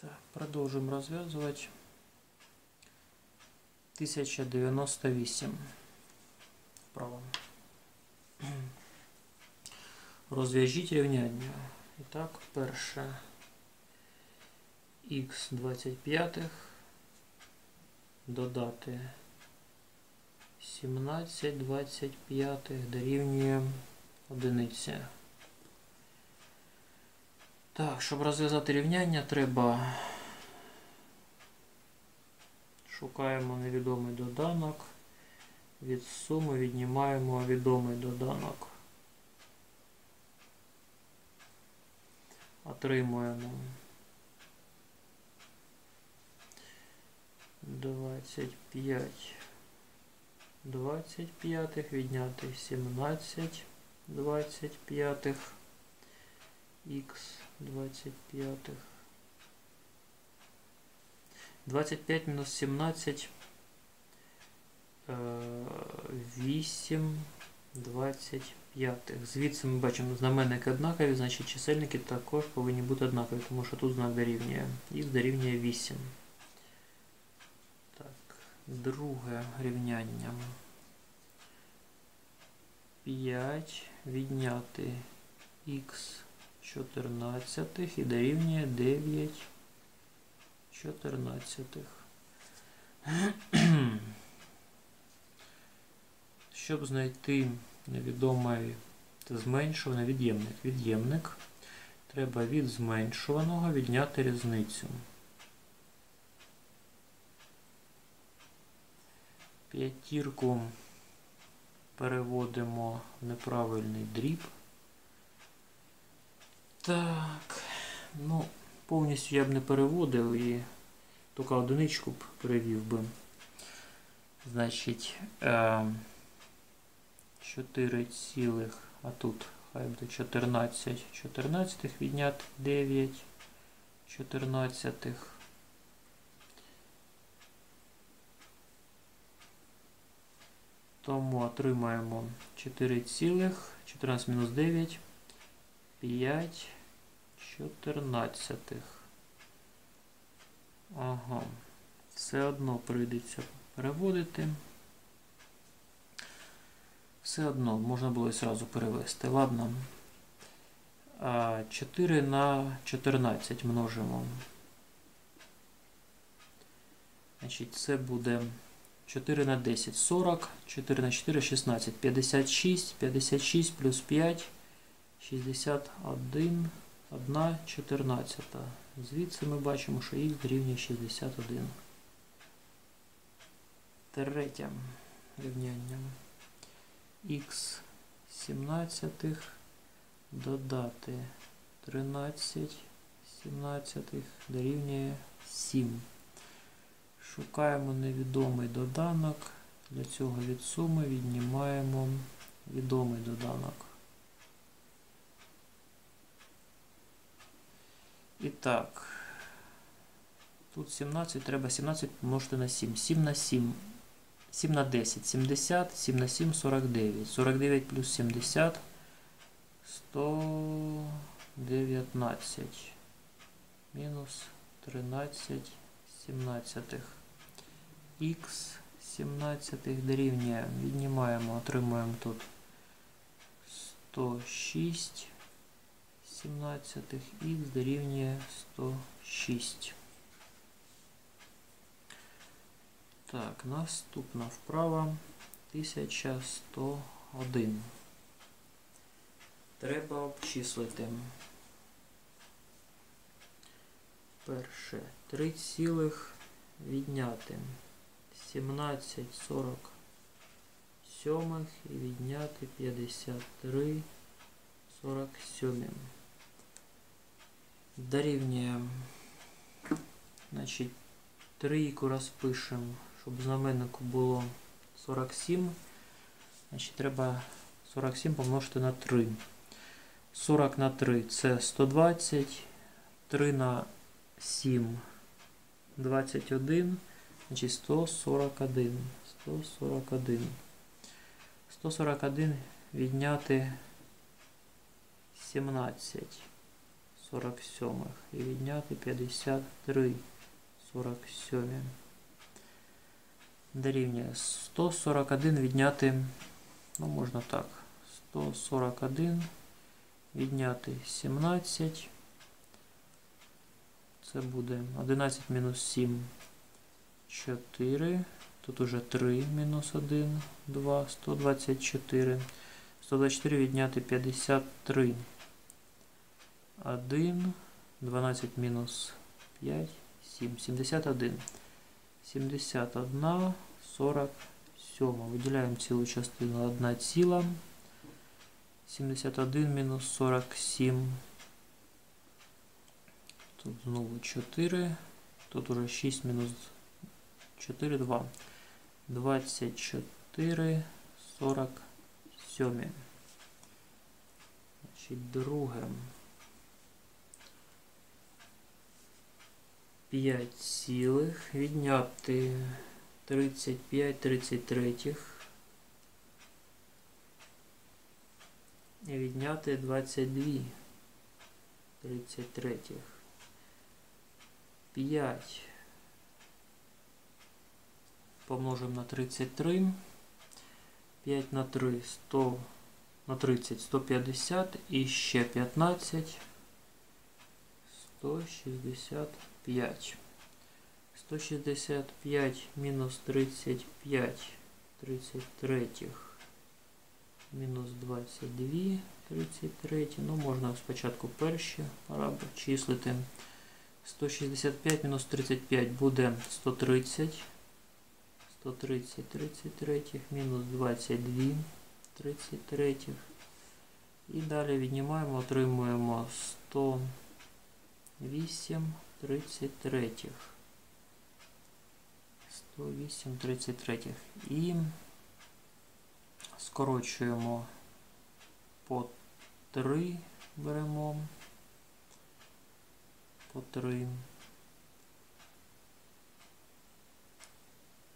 Так, продовжуємо розв'язувати. 1098. Вправо. Розв'яжіть рівняння. І так, перше. х 25 додати 17 25 дорівнює одиниці. Так, щоб розв'язати рівняння, треба шукаємо невідомий доданок. Від суми віднімаємо відомий доданок. Отримуємо 25 25 відняти 17 25 х 25 25 мінус 17 8 25. Звідси ми бачимо знаменники однакові, значить чисельники також повинні бути однакові, тому що тут знак дорівнює. Х дорівнює 8. Так, друге рівняння. 5 відняти х 14 і дорівнює 9 14. Щоб знайти невідомий зменшуваний від'ємник. Від'ємник треба від зменшуваного відняти різницю. П'ятірку переводимо в неправильний дріб. Так, ну, повністю я б не переводив і тільки одиничку б перевів би. Значить, 4 цілих, а тут хай буде 14 14 відняти 9 14. Тому отримаємо 4 цілих, 14 мінус 9, 5 чотирнадцятих. Ага. Все одно прийдеться переводити. Все одно можна було і одразу перевести. Ладно. 4 на 14 множимо. Значить, це буде 4 на 10 40, 4 на 4 16, 56, 56 плюс 5, 61. 1 14. Звідси ми бачимо, що х дорівнює 61. Третє рівняння. Х 17 додати 13 17 дорівнює 7. Шукаємо невідомий доданок. Для цього від суми віднімаємо відомий доданок. І так, тут 17, треба 17 помножити на 7. 7 на 7. 7 на 10, 70, 7 на 7, 49. 49 плюс 70, 119. Мінус 13 17. Х 17 дорівнює. Віднімаємо, отримуємо тут 106. 17 х дорівнює 106. Так, наступна вправа 1101. Треба обчислити. Перше 3 цілих відняти 17 47 і відняти 53 47 дорівнює. Значить, трійку розпишемо, щоб знаменнику було 47. Значить, треба 47 помножити на 3. 40 на 3 це 120. 3 на 7 21. Значить 141. 141. 141 відняти 17. 47. І відняти 53 47. Дорівнює 141 відняти, ну можна так, 141 відняти 17. Це буде 11 мінус 7, 4. Тут уже 3 мінус 1, 2, 124. 124 відняти 53. 1, 12 мінус 5, 7, 71. 71, 47. Виділяємо цілу частину 1 ціла. 71 мінус 47. Тут знову 4. Тут уже 6 мінус 4, 2. 24, 47. Значить, друге. 5 цілих відняти 35 33 і відняти 22 33 5 помножимо на 33 5 на 3 100 на 30 150 і ще 15 165 165 мінус 35 33 мінус 22 33 ну можна спочатку перші числити. 165 мінус 35 буде 130 130 33 мінус 22 33 і далі віднімаємо, отримуємо 108 33 108 33 і скорочуємо по 3 беремо. По 3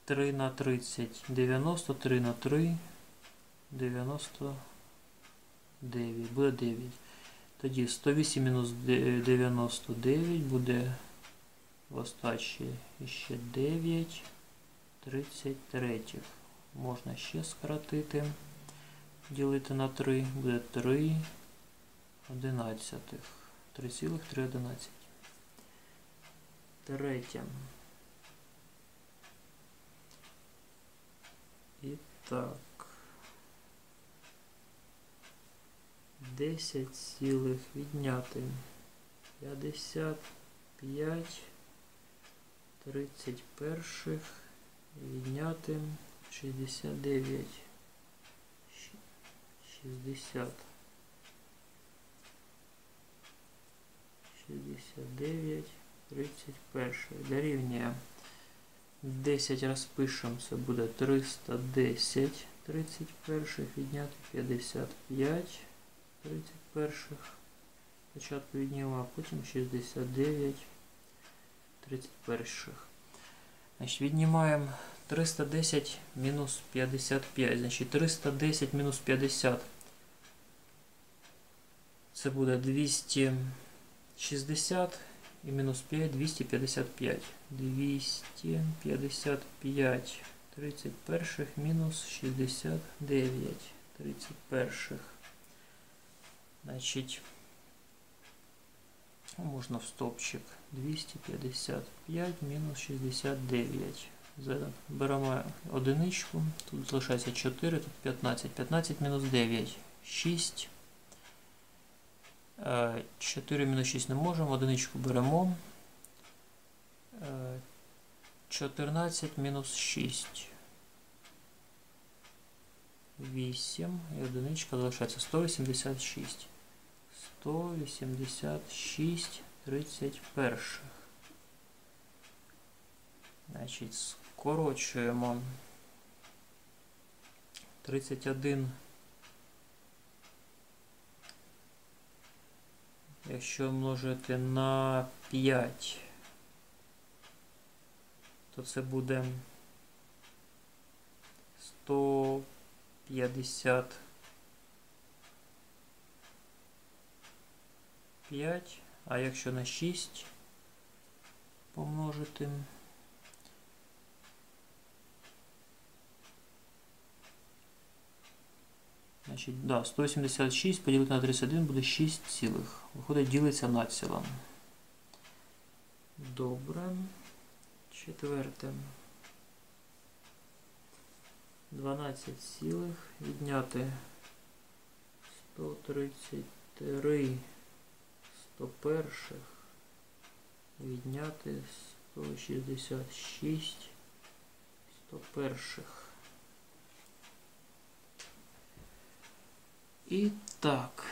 3 на 30 93 на 3 99 буде 9 тоді 108 мінус 99 буде в остачі ще 9 33 можна ще скоротити ділити на 3 буде 3 одинадцятих 3,3 Третє. І так. 10 цілих відняти. 55 31 відняти 69 60 69 31 дорівнює. 10 розпишемо, це буде 310 31 відняти 55 31 спочатку відняла, а потім 69 31 Значить, віднімаємо 310 мінус 55. Значить 310 мінус 50. Це буде 260 і мінус 5 255. 255 31 мінус 69 31. Значить, можна в стопчик 255 мінус 69. Беремо одиничку, тут залишається 4, тут 15. 15 мінус 9, 6. 4 мінус 6 не можемо, одиничку беремо. 14 мінус 6. 8 і одиничка залишається 186. 186 31. Значить, скорочуємо 31. Якщо множити на 5, то це буде 150 5, А якщо на 6 помножити. Значить, да, 186 поділити на 31 буде 6 цілих. Виходить, ділиться націлом. Добре. Четверте. 12 цілих відняти 133 101 відняти 166 101. І так.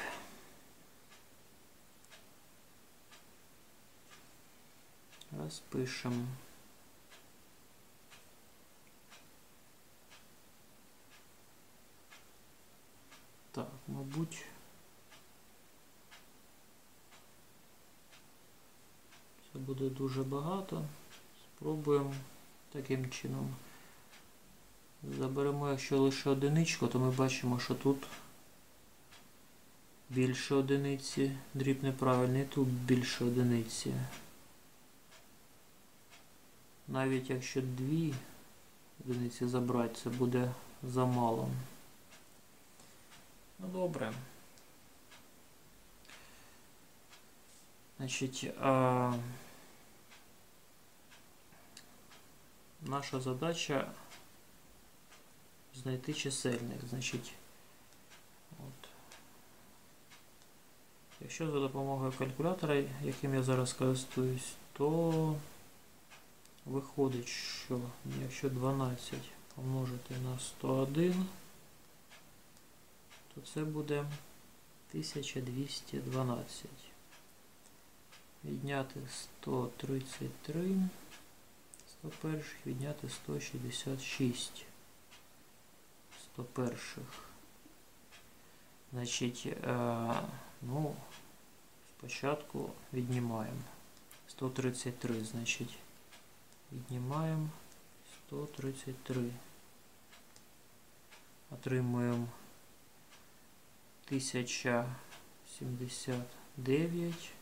Розпишемо. Так, мабуть. Це буде дуже багато. Спробуємо таким чином. Заберемо, якщо лише одиничку, то ми бачимо, що тут більше одиниці, дріб неправильний, тут більше одиниці. Навіть якщо дві одиниці забрати, це буде замало. Ну добре. Значить, а, наша задача знайти чисельник. Значить, от. Якщо за допомогою калькулятора, яким я зараз користуюсь, то виходить, що якщо 12 помножити на 101, то це буде 1212. Відняти 133, 101, відняти 166, 101. Значить, е, ну, спочатку віднімаємо. 133, значить, віднімаємо 133. Отримуємо 1079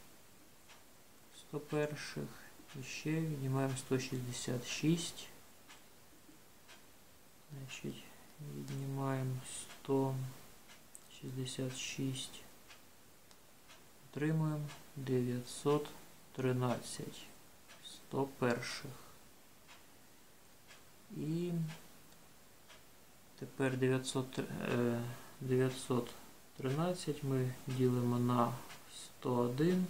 101 і ще віднімаємо 166. Значить, віднімаємо 166. Отримуємо 913 101. І тепер 900, е, 913 ми ділимо на 101.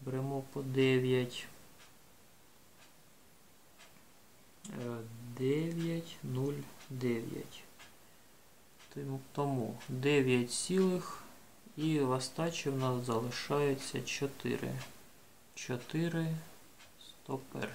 Беремо по 9. 9, 0, 9. Тому 9 цілих і в остачі в нас залишається 4. 4 101.